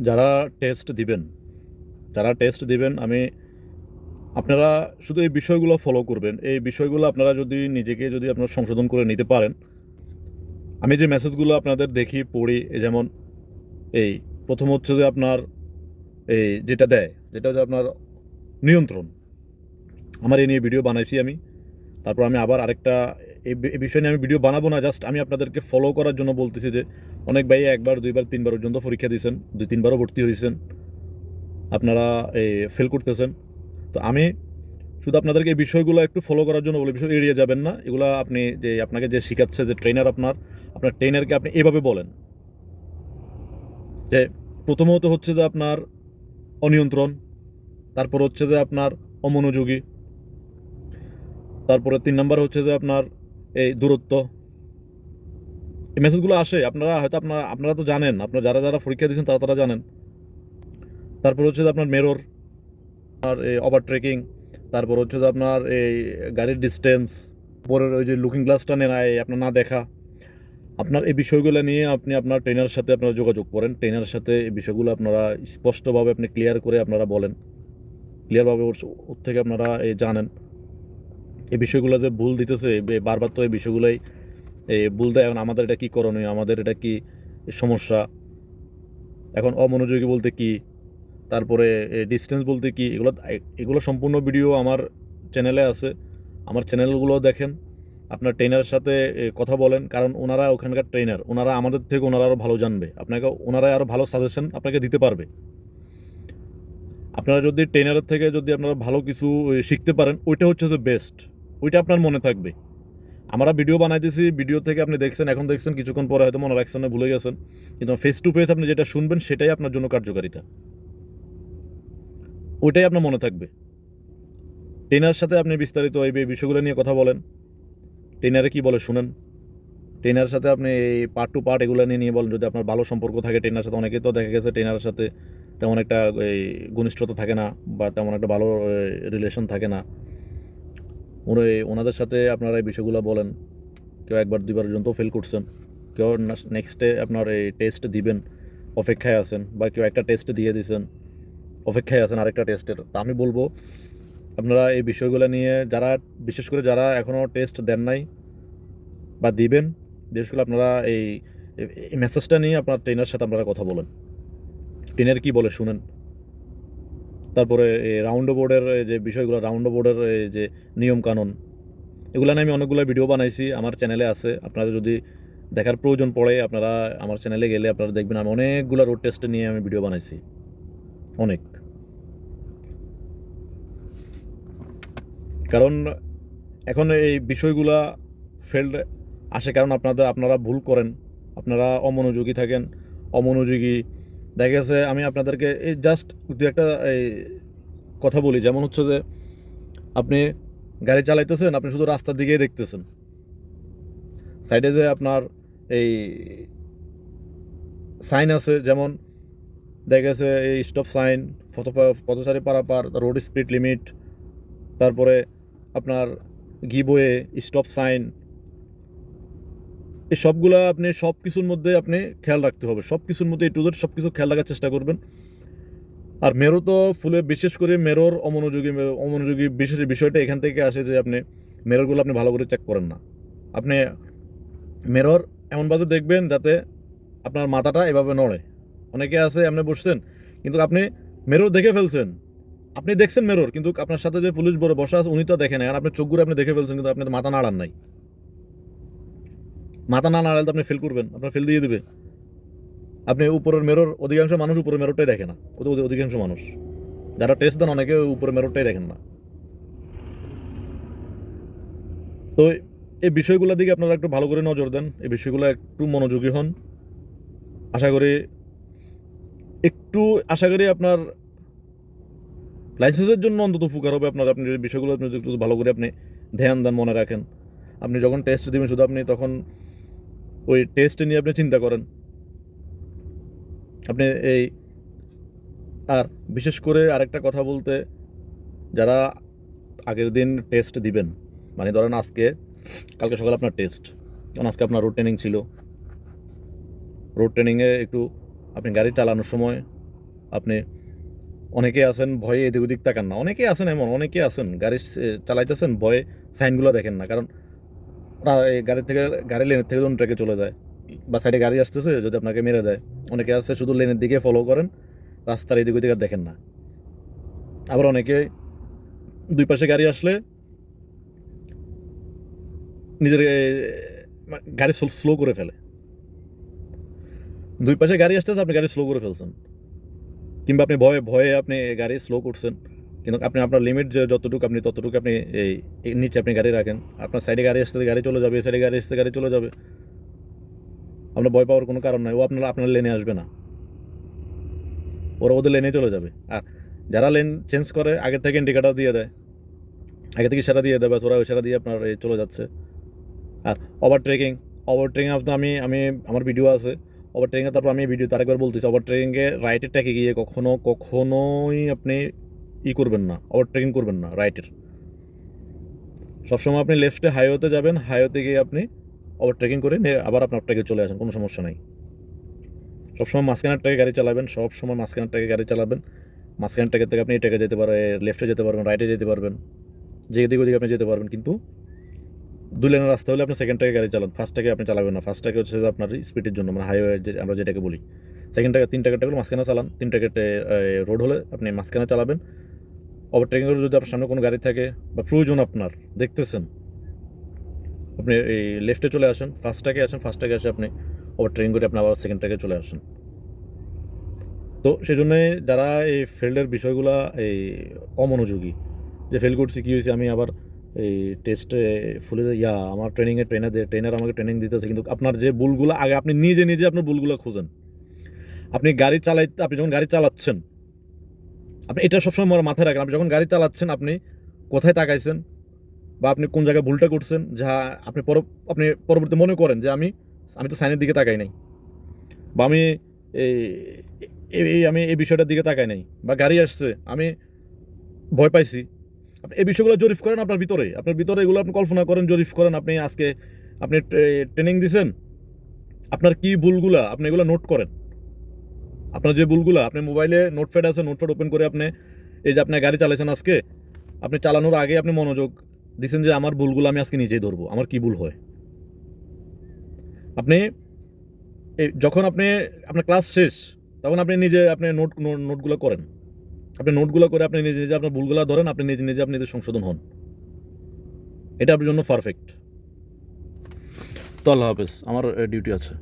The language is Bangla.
যারা টেস্ট দিবেন, যারা টেস্ট দিবেন, আমি, আপনারা শুধু এই বিষয়গুলো ফলো করবেন। এই বিষয়গুলো আপনারা যদি নিজেকে যদি আপনারা সংশোধন করে নিতে পারেন, আমি যে মেসেজগুলো আপনাদের দেখি, পড়ি যেমন, এই প্রথম হচ্ছে যে আপনার, এই যেটা দেয়, যেটা হচ্ছে আপনার নিয়ন্ত্রণ। আমার এই নিয়ে ভিডিও বানাইছি আমি। তারপর আমি আবার আরেকটা এই বিষয় নিয়ে আমি ভিডিও বানাবো না জাস্ট আমি আপনাদেরকে ফলো করার জন্য বলতেছি যে অনেক ভাই একবার, দুইবার, তিনবার পর্যন্ত পরীক্ষা দিয়েছেন, দুই, তিনবারও ভর্তি হয়েছেন। আপনারা এই ফেল করতেছেন। তো আমি শুধু আপনাদেরকে এই বিষয়গুলো একটু ফলো করার জন্য বলে, বিষয় এড়িয়ে যাবেন না। এগুলো আপনি যে আপনাকে যে শেখাচ্ছে যে ট্রেনার আপনার আপনার ট্রেনারকে আপনি এভাবে বলেন। যে প্রথমত হচ্ছে যে আপনার অনিয়ন্ত্রণ, তারপর হচ্ছে যে আপনার অমনোযোগী, তারপরে তিন নাম্বার হচ্ছে যে আপনার এই দূরত্ব। এই মেসেজগুলো আসে, আপনারা হয়তো আপনারা আপনারা তো জানেন, আপনারা যারা যারা পরীক্ষা দিয়েছেন তারা তারা জানেন। তারপর হচ্ছে যে আপনার মেরর আর এই ওভার ট্রেকিং তারপর হচ্ছে যে আপনার এই গাড়ির ডিস্টেন্স পরের ওই যে লুকিং গ্লাসটা নেন আপনার না দেখা। আপনার এই বিষয়গুলো নিয়ে আপনি আপনার ট্রেনারের সাথে আপনারা যোগাযোগ করেন। ট্রেনারের সাথে এই বিষয়গুলো আপনারা স্পষ্টভাবে আপনি ক্লিয়ার করে আপনারা বলেন। ক্লিয়ারভাবে ওর থেকে আপনারা এই জানেন। এই বিষয়গুলো যে ভুল দিতেছে বারবার তো এই বিষয়গুলোই ভুল দেয়। এখন আমাদের এটা কী করণীয়? আমাদের এটা কি সমস্যা? এখন অমনোযোগী বলতে কি? তারপরে ডিস্টেন্স বলতে কি? এগুলো এগুলো সম্পূর্ণ ভিডিও আমার চ্যানেলে আছে। আমার চ্যানেলগুলো দেখেন। আপনার ট্রেনারের সাথে কথা বলেন। কারণ ওনারা ওখানকার ট্রেনার ওনারা আমাদের থেকে ওনারা আরও ভালো জানবে। আপনাকে ওনারা আরও ভালো সাজেশন আপনাকে দিতে পারবে। আপনারা যদি ট্রেনারের থেকে যদি আপনারা ভালো কিছু শিখতে পারেন, ওইটা হচ্ছে যে বেস্ট ওইটা আপনার মনে থাকবে। আমরা ভিডিও বানাইতেছি ভিডিও থেকে আপনি দেখছেন, এখন দেখছেন, কিছুক্ষণ পরে হয়তো মনে রাখছেন, ভুলে গেছেন। কিন্তু ফেস টু ফেস আপনি যেটা শুনবেন, সেটাই আপনার জন্য কার্যকারিতা। ওইটাই আপনার মনে থাকবে। ট্রেনার সাথে আপনি বিস্তারিত এই বিষয়গুলো নিয়ে কথা বলেন। ট্রেনারে কি বলে শুনেন। ট্রেনারের সাথে আপনি এই পার্ট টু পার্ট এগুলো নিয়ে নিয়ে বলেন। যদি আপনার ভালো সম্পর্ক থাকে ট্রেনার সাথে, অনেকেই তো দেখা গেছে ট্রেনারের সাথে তেমন একটা, এই, ঘনিষ্ঠতা থাকে না বা তেমন একটা ভালো রিলেশন থাকে না। ওরা ওনাদের সাথে আপনারা এই বিষয়গুলো বলেন। কেউ একবার দুইবার পর্যন্ত ফেল করছেন। কেউ নেক্সটে আপনার এই টেস্ট দিবেন, অপেক্ষায় আছেন বা কেউ একটা টেস্ট দিয়ে দিয়েছেন অপেক্ষায় আছেন আরেকটা টেস্টের তা আমি বলব, আপনারা এই বিষয়গুলো নিয়ে যারা বিশেষ করে যারা এখনও টেস্ট দেন নাই বা দিবেন, বিশেষ করে আপনারা এই মেসেজটা নিয়ে আপনার ট্রেনার সাথে আপনারা কথা বলেন। ট্রেনার কি বলে শুনেন। তারপরে রাউন্ড বোর্ডের যে বিষয়গুলো রাউন্ড বোর্ডের যে নিয়ম কানুন এগুলো নিয়ে আমি অনেকগুলো ভিডিও বানাইছি, আমার চ্যানেলে আছে। আপনারা যদি দেখার প্রয়োজন পড়ে, আপনারা আমার চ্যানেলে গেলে আপনারা দেখবেন আমি অনেকগুলো রোড টেস্ট নিয়ে আমি ভিডিও বানাইছি। অনেক। কারণ এখন এই বিষয়গুলা ফেল্ড আসে, কারণ আপনাদের, আপনারা ভুল করেন, আপনারা অমনোযোগী থাকেন, অমনোযোগী দেখা গেছে আমি আপনাদেরকে এই জাস্ট দু একটা, এই কথা বলি। যেমন হচ্ছে যে, আপনি গাড়ি চালাইতেছেন, আপনি শুধু রাস্তার দিকেই দেখতেছেন। সাইডে যে আপনার এই সাইন আছে, যেমন দেখা গেছে এই স্টপ সাইন পথ পথচারী পারাপার রোড স্পিড লিমিট তারপরে আপনার গিবোয়ে স্টপ সাইন এই সবগুলা আপনি সব কিছুর মধ্যে আপনি খেয়াল রাখতে হবে। সব কিছুর মধ্যে টু সব কিছু খেয়াল রাখার চেষ্টা করবেন। আর মেরো তো ফুলে বিশেষ করে মেরোর অমনোযোগী অমনোযোগী বিশেষ বিষয়টা এখান থেকে আসে যে আপনি মেরোরগুলো আপনি ভালো করে চেক করেন না। আপনি মেরর এমনভাবে দেখবেন যাতে আপনার মাথাটা এভাবে নড়ে। অনেকে আছে আপনি বসছেন, কিন্তু আপনি মেরর দেখে ফেলছেন। আপনি দেখছেন মেরর, কিন্তু আপনার সাথে যে পুলিশ বড় বসা আছে, উনি তো দেখেন আর আপনার চোখগুলো আপনি দেখে ফেলছেন, কিন্তু আপনি মাথা নাড়ান নাই। মাথা না নাড়ালে তো আপনি ফেল করবেন, আপনার ফেল দিয়ে দিবে। আপনি উপরের মেরর অধিকাংশ মানুষ উপরের মেররটাই দেখে না। অধি- অধিকাংশ মানুষ। যারা টেস্ট দেন, অনেকে উপরের মেররটাই দেখেন না। তো এই বিষয়গুলোর দিকে আপনারা একটু ভালো করে নজর দেন। এই বিষয়গুলো একটু মনোযোগী হন। আশা করি একটু, আশা করি আপনার লাইসেন্সের জন্য অন্তত উপকার হবে। আপনার, আপনি যদি বিষয়গুলো আপনি একটু ভালো করে আপনি ধ্যান দেন, মনে রাখেন। আপনি যখন টেস্ট দিবেন, শুধু আপনি তখন ওই টেস্ট নিয়ে আপনি চিন্তা করেন। আপনি এই আর বিশেষ করে আরেকটা কথা বলতে, যারা আগের দিন টেস্ট দিবেন মানে ধরেন আজকে, কালকে সকালে আপনার টেস্ট কারণ আজকে আপনার রোড ট্রেনিং ছিল। রোড ট্রেনিংয়ে একটু আপনি গাড়ি চালানোর সময় আপনি অনেকে আছেন, ভয়ে এদিক ওদিক তাকান না। অনেকে আছেন এমন, অনেকে আছেন, গাড়ি চালাইতেছেন, ভয়ে সাইনগুলো দেখেন না। কারণ এই গাড়ি থেকে, গাড়ি লেনের থেকে যখন ট্রেকে চলে যায়, বা সাইডে গাড়ি আসতেছে, যদি আপনাকে মেরে দেয়, অনেকে আছে শুধু লেনের দিকে ফলো করেন, রাস্তার এদিক ওদিক দেখেন না। আবার অনেকে দুই পাশে গাড়ি আসলে নিজের গাড়ি স্লো করে ফেলে। দুই পাশে গাড়ি আসতেছে, আপনি গাড়ি স্লো করে ফেলছেন। কিংবা আপনি ভয়ে ভয়ে আপনি গাড়ি স্লো করছেন। কিন্তু আপনি আপনার লিমিট যতটুকু আপনি, ততটুকু আপনি এই নিচে আপনি গাড়ি রাখেন। আপনার সাইডে গাড়ি আসতে গাড়ি চলে যাবে সাইডে গাড়ি আসতে গাড়ি চলে যাবে। আপনার ভয় পাওয়ার কোনো কারণ নাই, ও আপনার আপনার লেনে আসবে না। ওরা ওদের লেনে চলে যাবে। আর যারা লেন চেঞ্জ করে, আগের থেকে ইন্ডিকেটার দিয়ে দেয়। আগে থেকে সেটা দিয়ে ব্যাস ওরা সেটা দিয়ে আপনার চলে যাচ্ছে। আর ওভার ট্রেকিং ওভার ট্রেকিং আপনার আমি আমি, আমার ভিডিও আছে। ওভার ট্রেকিংয়ে তারপর আমি ভিডিও তার একবার বলতেছি ওভার ট্রেকিংয়ে রাইটের ট্যাকে গিয়ে কখনো, কখনোই আপনি ই করবেন না ওভার ট্রেকিং করবেন না রাইটের সবসময় আপনি লেফটে হাইওয়েতে যাবেন হাইওয়েতে গিয়ে আপনি ওভার ট্রেকিং করে নিয়ে আবার আপনার ট্রেকে চলে আসেন, কোনো সমস্যা নাই। সবসময় মাঝখানের ট্রেকে গাড়ি চালাবেন সব সময় মাঝখানের ট্রেকে গাড়ি চালাবেন। মাঝখানের ট্রেকের থেকে আপনি এই ট্রেকে যেতে পারবেন লেফটে যেতে পারবেন রাইটে যেতে পারবেন, যে দিকে ওদিকে আপনি যেতে পারবেন, কিন্তু দুই লেনের রাস্তা হলে আপনি সেকেন্ড ট্রেকে গাড়ি চালান ফার্স্ট ট্রেকে আপনি চালাবেন না ফার্স্ট ট্রেকে হচ্ছে আপনার স্পিডের জন্য মানে হাইওয়ে যে, আমরা যেটাকে বলি। সেকেন্ড ট্রেকে তিন ট্রেকের ট্রেকগুলো মাঝখানে চালান, তিন ট্রেকের রোড হলে আপনি মাঝখানে চালাবেন ওভারটেকিং করে যদি আপনার সামনে কোনো গাড়ি থাকে বা প্রয়োজন আপনার, দেখতেছেন, আপনি এই লেফটে চলে আসেন ফার্স্ট ট্র্যাকে আসেন ফার্স্ট ট্র্যাকে এসে আপনি ওভারটেকিং করে আপনি আবার সেকেন্ড ট্র্যাকে চলে আসেন। তো সেই জন্যে যারা এই ফিল্ডের বিষয়গুলা এই অমনোযোগী, যে ফেল করছি, কী হয়েছে, আমি আবার এই টেস্টে ফুলে ইয়া, আমার ট্রেনিংয়ে ট্রেনার ট্রেনার আমাকে ট্রেনিং দিতেছে, কিন্তু আপনার যে ভুলগুলো, আগে আপনি নিজে নিজে আপনার ভুলগুলো খুঁজেন। আপনি গাড়ি চালাই, আপনি যখন গাড়ি চালাচ্ছেন আপনি এটা সবসময় মনে মাথায় রাখেন, আপনি যখন গাড়ি চালাচ্ছেন, আপনি কোথায় তাকাইছেন বা আপনি কোন জায়গায় ভুলটা করছেন, যা আপনি পর আপনি পরবর্তী মনে করেন যে আমি আমি তো সাইনের দিকে তাকাই নাই। বা আমি এই আমি এই বিষয়টার দিকে তাকাই নাই। বা গাড়ি আসছে, আমি ভয় পাইছি। আপনি এই বিষয়গুলো জরিফ করেন আপনার ভিতরে। আপনার ভিতরে এগুলো আপনি কল্পনা করেন, জরিফ করেন। আপনি আজকে আপনি ট্রেনিং দিছেন। আপনার কি ভুলগুলা, আপনি এগুলো নোট করেন। আপনার যে ভুলগুলো, আপনি মোবাইলে নোটপ্যাড আছে নোটপ্যাড ওপেন করে আপনি এই যে আপনি গাড়ি চালাইছেন আজকে, আপনি চালানোর আগে আপনি মনোযোগ দিচ্ছেন যে আমার ভুলগুলো আমি আজকে নিজেই ধরবো, আমার কী ভুল হয়? আপনি যখন আপনি, আপনার ক্লাস শেষ, তখন আপনি নিজে আপনি নোট নোটগুলো করেন। আপনি নোটগুলো করে আপনি নিজে নিজে আপনার ভুলগুলো ধরেন, আপনি নিজে নিজে আপনি সংশোধন হন। এটা আপনার জন্য পারফেক্ট তো আল্লাহ হাফেজ, আমার ডিউটি আছে।